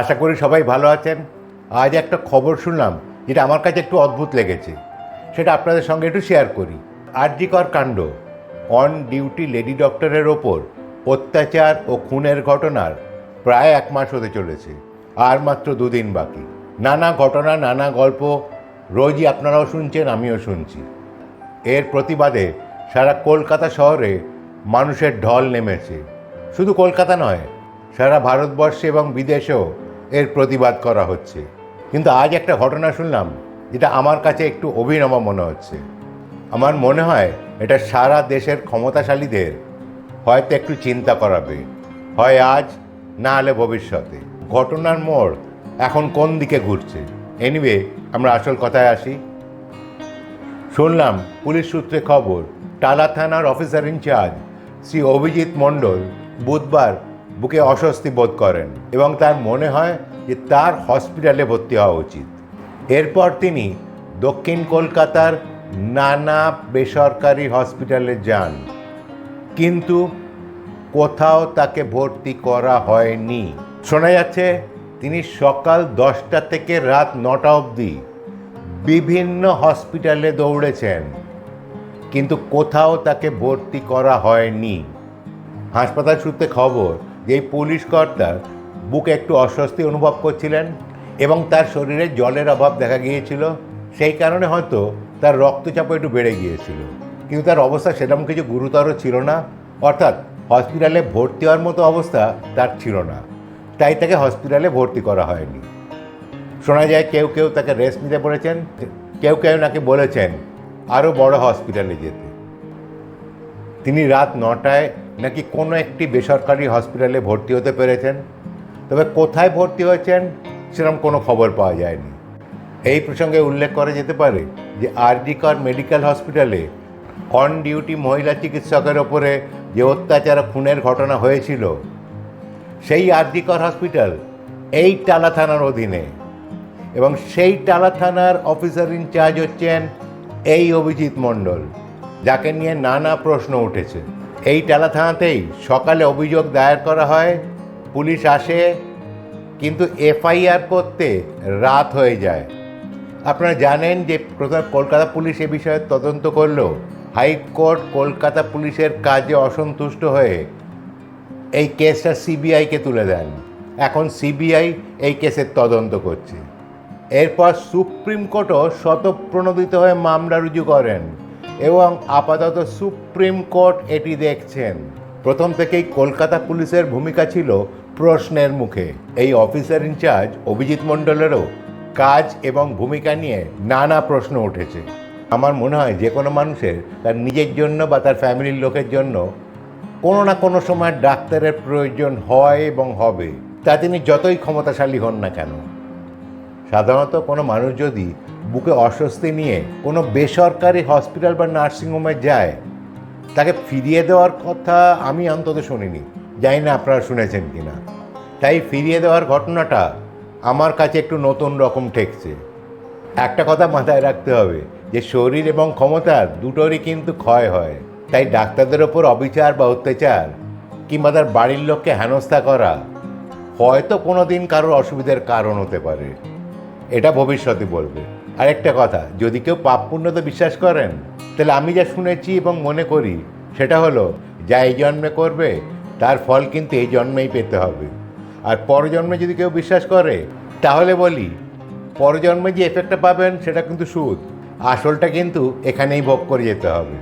আশা করি সবাই ভালো আছেন। আজ একটা খবর শুনলাম, যেটা আমার কাছে একটু অদ্ভুত লেগেছে। সেটা আপনাদের সঙ্গে একটু শেয়ার করি। আরজিকর কাণ্ড অন ডিউটি লেডি ডক্টরের ওপর অত্যাচার ও খুনের ঘটনার প্রায় এক মাস হতে চলেছে, আর মাত্র দুদিন বাকি। নানা ঘটনা, নানা গল্প, রোজই আপনারাও শুনছেন, আমিও শুনছি। এর প্রতিবাদে সারা কলকাতা শহরে মানুষের ঢল নেমেছে। শুধু কলকাতা নয়, সারা ভারতবর্ষে এবং বিদেশেও এর প্রতিবাদ করা হচ্ছে। কিন্তু আজ একটা ঘটনা শুনলাম, যেটা আমার কাছে একটু অভিনব মনে হচ্ছে। আমার মনে হয় এটা সারা দেশের ক্ষমতাশালীদের হয়তো একটু চিন্তা করাবে। হয় আজ, না হলে ভবিষ্যতে। ঘটনার মোড় এখন কোন দিকে ঘুরছে? এনিওয়ে আমরা আসল কথায় আসি। শুনলাম পুলিশ সূত্রে খবর, টালা থানার officer in charge Shri Abhijit Mondal বুধবার বুকে অস্বস্তি বোধ করেন এবং তার মনে হয় যে তার হসপিটালে ভর্তি হওয়া উচিত। এরপর তিনি দক্ষিণ কলকাতার নানা বেসরকারি হসপিটালে যান। কিন্তু কোথাও তাকে ভর্তি করা হয়নি। শোনা যাচ্ছে, তিনি সকাল দশটা থেকে রাত নটা অবধি বিভিন্ন হসপিটালে দৌড়েছেন, কিন্তু কোথাও তাকে ভর্তি করা হয়নি। হাসপাতাল সূত্রে খবর যে পুলিশ কর্তা বুকে একটু অস্বস্তি অনুভব করছিলেন এবং তার শরীরে জলের অভাব দেখা গিয়েছিল, সেই কারণে হয়তো তার রক্তচাপ একটু বেড়ে গিয়েছিল। কিন্তু তার অবস্থা সেরকম কিছু গুরুতর ছিল না, অর্থাৎ হসপিটালে ভর্তি হওয়ার মতো অবস্থা তার ছিল না। তাই তাকে হসপিটালে ভর্তি করা হয়নি। শোনা যায় কেউ কেউ তাকে রেস্ট নিতে বলেছেন, কেউ কেউ নাকি বলেছেন আরও বড় হসপিটালে যেতে। তিনি রাত নটায় নাকি কোনো একটি বেসরকারি হসপিটালে ভর্তি হতে পেরেছেন? তবে কোথায় ভর্তি হয়েছেন সেরকম কোনো খবর পাওয়া যায়নি। এই প্রসঙ্গে উল্লেখ করা যেতে পারে যে আরডিকর মেডিকেল হসপিটালে অন ডিউটি মহিলা চিকিৎসকের ওপরে যে অত্যাচার খুনের ঘটনা হয়েছিল, সেই আরডিকর হসপিটাল এই টালা থানার অধীনে এবং সেই টালা থানার অফিসার ইনচার্জ হচ্ছেন এই অভিজিৎ মণ্ডল, যাকে নিয়ে নানা প্রশ্ন উঠেছে। এই টালা থানাতেই সকালে অভিযোগ দায়ের করা হয়, পুলিশ আসে, কিন্তু এফআইআর করতে রাত হয়ে যায়। আপনারা জানেন যে প্রথমে কলকাতা পুলিশ এ বিষয়ে তদন্ত করল। হাইকোর্ট কলকাতা পুলিশের কাজে অসন্তুষ্ট হয়ে এই কেসটা সিবিআইকে তুলে দেন। এখন সিবিআই এই কেসের তদন্ত করছে। এরপর সুপ্রিম কোর্টও স্বতঃপ্রণোদিত হয়ে মামলা রুজু করেন। এবং আপাতত সুপ্রিম কোর্ট এটি দেখছেন। প্রথম থেকেই কলকাতা পুলিশের ভূমিকা ছিল প্রশ্নের মুখে। এই অফিসার ইনচার্জ অভিজিৎ মণ্ডলেরও কাজ এবং ভূমিকা নিয়ে নানা প্রশ্ন উঠেছে। আমার মনে হয় যে কোনো মানুষের তার নিজের জন্য বা তার ফ্যামিলির লোকের জন্য কোনো না কোনো সময় ডাক্তারের প্রয়োজন হয় এবং হবে। তা তিনি যতই ক্ষমতাশালী হন না কেন। সাধারণত কোনো মানুষ যদি বুকে অস্বস্তি নিয়ে কোনো বেসরকারি হসপিটাল বা নার্সিংহোমে যায়, তাকে ফিরিয়ে দেওয়ার কথা আমি অন্তত শুনিনি। জানি না আপনারা শুনেছেন কি না তাই ফিরিয়ে দেওয়ার ঘটনাটা আমার কাছে একটু নতুন রকম ঠেকছে। একটা কথা মাথায় রাখতে হবে যে শরীর এবং ক্ষমতার দুটোরই কিন্তু ক্ষয় হয়। তাই ডাক্তারদের ওপর অবিচার বা অত্যাচার কিংবা তার বাড়ির লোককে হেনস্থা করা হয়তো কোনো দিন কারোর অসুবিধার কারণ হতে পারে। এটা ভবিষ্যতে বলবে। আরেকটা কথা, যদি কেউ পাপ পুণ্যতে বিশ্বাস করেন, তাহলে আমি যা শুনেছি এবং মনে করি, সেটা হলো, যা এই জন্মে করবে, তার ফল কিন্তু এই জন্মেই পেতে হবে। আর পরজন্মে যদি কেউ বিশ্বাস করে, তাহলে বলি, পরজন্মে যে এফেক্টটা পাবেন, সেটা কিন্তু সুদ। আসলটা কিন্তু এখানেই ভোগ করে যেতে হবে।